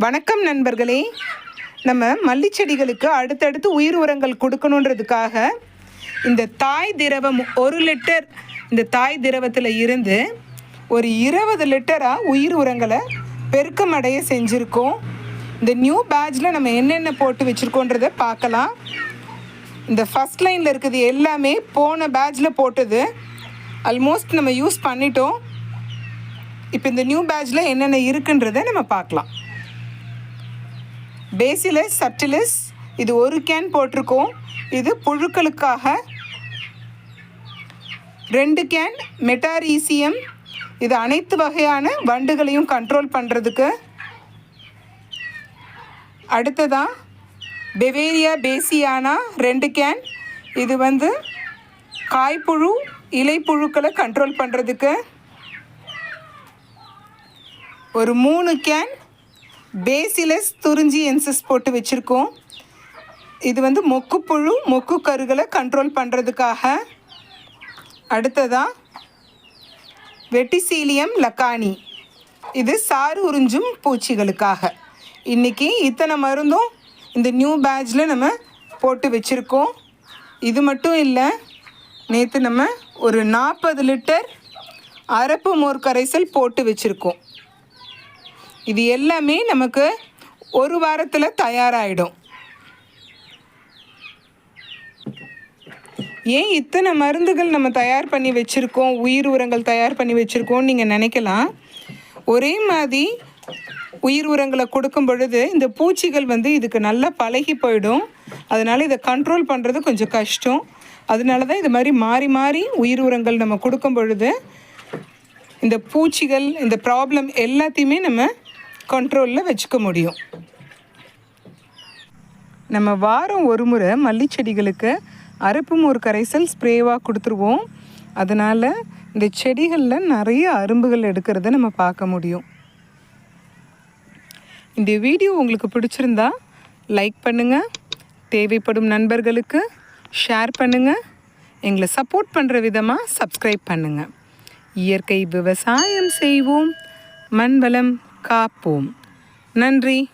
வணக்கம் நண்பர்களே. நம்ம மல்லி செடிகளுக்கு அடுத்தடுத்து உயிர் உரங்கள் கொடுக்கணுன்றதுக்காக இந்த தாய் திரவம் ஒரு லிட்டர் இந்த தாய் திரவத்தில் இருந்து ஒரு இருபது லிட்டராக உயிர் உரங்களை பெருக்கமடைய செஞ்சுருக்கோம். இந்த நியூ பேட்சில் நம்ம என்னென்ன போட்டு வச்சுருக்கோன்றதை பார்க்கலாம். இந்த ஃபஸ்ட் லைனில் இருக்குது எல்லாமே போன பேட்சில் போட்டது. ஆல்மோஸ்ட் நம்ம யூஸ் பண்ணிட்டோம். இப்போ இந்த நியூ பேட்சில் என்னென்ன இருக்குன்றதை நம்ம பார்க்கலாம். பேசிலஸ் சப்டிலிஸ் இது ஒரு கேன் போட்டிருக்கோம். இது புழுக்களுக்காக. ரெண்டு கேன் மெட்டாரீசியம் இது அனைத்து வகையான வண்டுகளையும் கண்ட்ரோல் பண்ணுறதுக்கு அடுத்ததாக பெவேரியா பேசியானா ரெண்டு கேன் இது வந்து காய்ப்புழு இலைப்புழுக்களை கண்ட்ரோல் பண்ணுறதுக்கு ஒரு மூணு கேன் பேசிலஸ் துறிஞ்சியன்சஸ் போட்டு வச்சுருக்கோம். இது வந்து மொக்குப்புழு மொக்கு கருகளை கண்ட்ரோல் பண்ணுறதுக்காக அடுத்ததாக வெட்டிசீலியம் லக்கானி. இது சாறு உறிஞ்சும் பூச்சிகளுக்காக. இன்றைக்கி இத்தனை மருந்தும் இந்த நியூ பேட்சில் நம்ம போட்டு வச்சுருக்கோம். இது மட்டும் இல்லை நேற்று நம்ம ஒரு நாற்பது லிட்டர் அரப்பு மோர் கரைசல் போட்டு வச்சுருக்கோம். இது எல்லாமே நமக்கு ஒரு வாரத்தில் தயாராகிடும் ஏன் இத்தனை மருந்துகள் நம்ம தயார் பண்ணி வச்சுருக்கோம்? உயிர் உரங்கள் தயார் பண்ணி வச்சுருக்கோம்னு நீங்கள் நினைக்கலாம். ஒரே மாதிரி உயிர் உரங்களை கொடுக்கும் பொழுது இந்த பூச்சிகள் வந்து இதுக்கு நல்லா பழகி போயிடும். அதனால் இதை கண்ட்ரோல் பண்ணுறது கொஞ்சம் கஷ்டம். அதனால தான் இது மாதிரி மாறி மாறி உயிர் உரங்கள் நம்ம கொடுக்கும் பொழுது இந்த பூச்சிகள் இந்த ப்ராப்ளம் எல்லாத்தையுமே நம்ம கண்ட்ரோலில் வச்சுக்க முடியும். நம்ம வாரம் ஒரு முறை மல்லி செடிகளுக்கு அரப்பு மோர் கரைசல் ஸ்ப்ரேவாக கொடுத்துருவோம். அதனால் இந்த செடிகளில் நிறைய அரும்புகள் எடுக்கிறத நம்ம பார்க்க முடியும். இந்த வீடியோ உங்களுக்கு பிடிச்சிருந்தா லைக் பண்ணுங்கள் தேவைப்படும் நண்பர்களுக்கு ஷேர் பண்ணுங்கள் எங்களை சப்போர்ட் பண்ணுற விதமாக சப்ஸ்கிரைப் பண்ணுங்கள் இயற்கை விவசாயம் செய்வோம். மண் வளம் காப்போம். நன்றி.